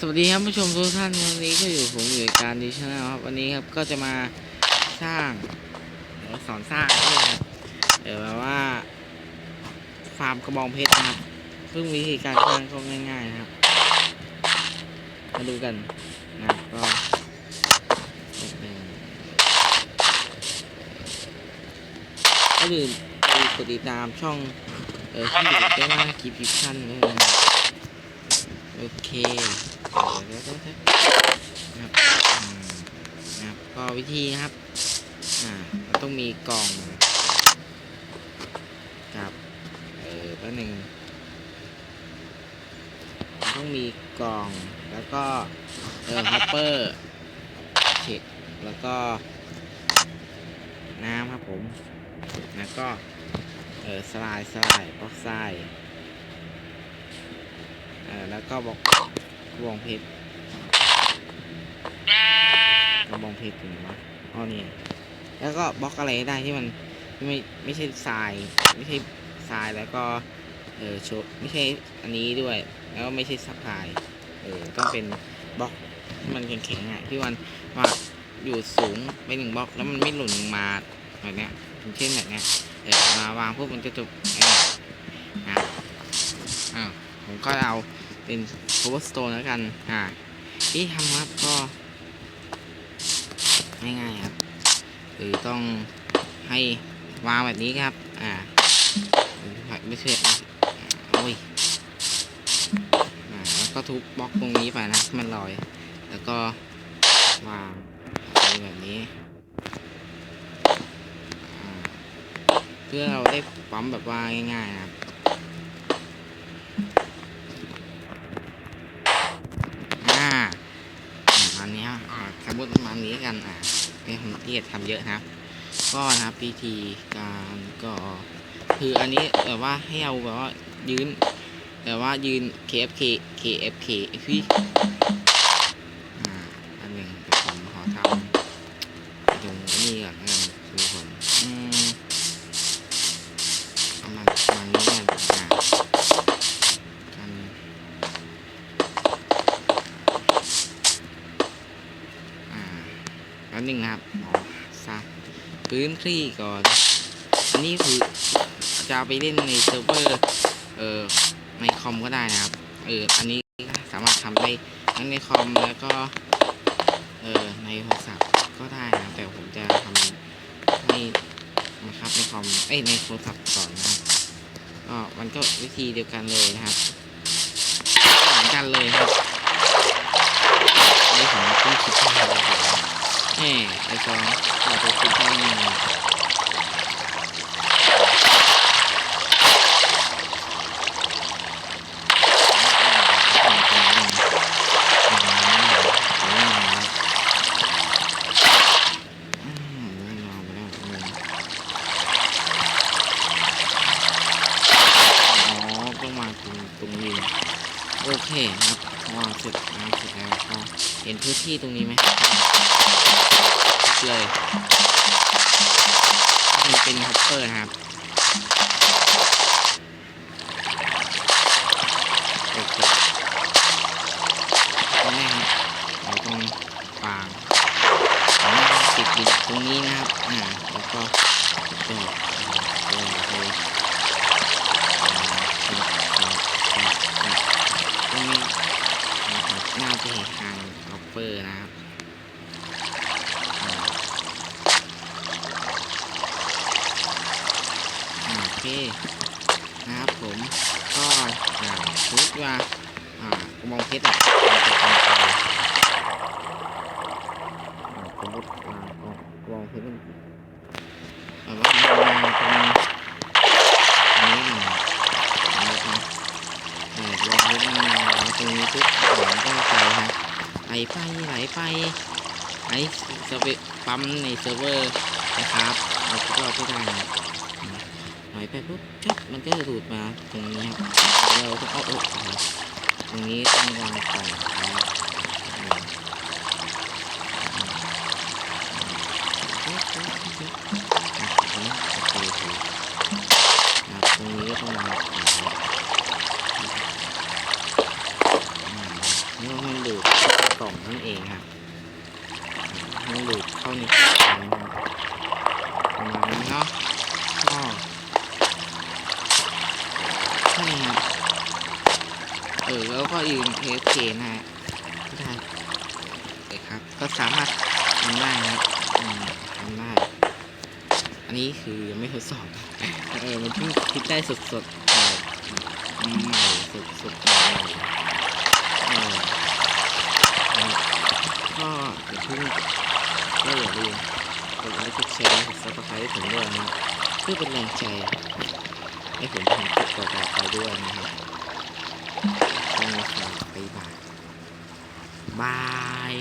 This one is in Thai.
สวัสดีครับผู้ชมทุกท่านวันนี้ก็อยู่ผมอยู่ในการดีชแนลครับวันนี้ครับก็จะมาสร้างสอนสร้างด้วยนะครับเดี๋ยวแบบว่าฟาร์มกระบองเพชรนะครับซึ่งวิธีการสร้างก็ง่ายๆนะครับ มาดูกันนะก็ก็ลืมไปกดติดตามช่องเออที่อยู่ด้านล่างคลิปชั่นด้วยนะโอเค เดี๋ยวๆๆนะครับนะครับก็วิธีนะครับ อ่าต้องมีกล่องกับเออแป๊บหนึ่งต้องมีกล่องแล้วก็เออฮัปเปอร์เช็คแล้วก็ น้ำครับผม แล้วก็ เออสไลด์สไลด์บล็อกไซด์เออแล้วก็บล็อก วงเพชรกระบองเพชรถึงวะอ๋อนี่แล้วก็บล็อกอะไรได้ที่มันไม่ไม่ใช่ทรายไม่ใช่ทรายแล้วก็เออชไม่ใช่อันนี้ด้วย แล้วก็ไม่ใช่สับทรายเออต้องเป็นบล็อกที่มันแข็งๆอะที่มันว่าอยู่สูงไปหนึ่งบล็อกแล้วมันไม่หล่นลงมาแบบเนี้ยอย่างเช่นแบบเนี้ยเออมาวางพวกมันจะจบไอ้นี่นะอ้าวผมก็เอา เป็น cobblestone แล้วกัน อ่าที่ทำครับก็ ง่ายๆครับหรือต้องให้วางแบบนี้ครับ อ่าไม่เชื่อโอ้ยอ่าแล้วก็ทุบบล็อกตรงนี้ไปนะให้มันลอย แล้วก็วางแบบนี้ เพื่อเราได้ปั๊มแบบว่าง่ายๆนะครับ อ่า ประมา ณนี้อ่าสมมติประมาณนี้กันอ่าไม่ทำที่จะทำเยอะนะครับ ก็นะครับพิธีการก็คืออันนี้แบบว่าให้เอาแบบว่ายืนแบบว่ายืน KFK KFK พี่ แล้วหนึ่งนะครับอ๋อซะพื้นที่ก่อน อันนี้คือจะไปเล่นในเซิร์ฟเวอร์เอ่อในคอมก็ได้นะครับ เอออันนี้สามารถทำได้ทั้งในคอมแล้วก็เออในโทรศัพท์ก็ได้นะครับแต่ผมจะทำให้นะครับในคอมเอ้ยในโทรศัพท์ก่อนนะครับก็มันก็วิธีเดียวกันเลยนะครับเหมือนกันเลยครับนี่ผมเพิ่งคิดได้เลยครับ แหมไอ้จองเราไปคิดได้ยังไงต้องมาตรงตรงนี้ โอเคครับวางสร็จวางสร็จแล้วก็เห็นพื้นที่ตรงนี้ไหมเลยมันเป็นฮอปเปอร์นะครับโอเคตรงนี้ครับเราต้องวางติดอยู่ตรงนี้นะครับอ่าแล้วก็ก็ก็ไปตรงนี้นะครับ หน้าที่ทางฮอปเปอร์นะครับโอเคนะครับผมก็อ่าชุดว่าอ่ากระบองเพชรอะมันจะเป็นไปสมมติอ่ากระบองเพชรมันแบบว่า ไหลไปไหลไปไหลเซิร์ฟปั๊มในเซิร์ฟเวอร์นะครับเอาทุกรอบที่ได้ไหลไปปุ๊บชับมันก็จะดูดมาตรงนี้ครับเราก็เอาออกตรงนี้ต้องวางก่อนะครับอืมอืมอืมโอเคโอเคครับตรงนี้ก็ต้องวางกล่องครับอืม เมื่อมันดูดเข้ากล่องนั่นเองครับมันดูด เข้าในกล่องประมาณนี้เนาะก็ใช่ครับเออแล้วก็ยืนเทสเนะฮะก็ได้เลยครับ ก็สามารถทำได้นะทำได้อันนี้คือยังไม่ทดสอบเออมันเพิ่งคิดได้สดๆเออใหม่สดสดๆใหม่เออก็อย่าเพิ่งก็อย่าลืมกดไลค์กด แชร์กดซับสไครต์ให้ผมด้วยนะเพื่อเป็นแรงใจให้ผมทำคลิปต่อๆไปด้วยนะครับต้องฝากไปบายบาย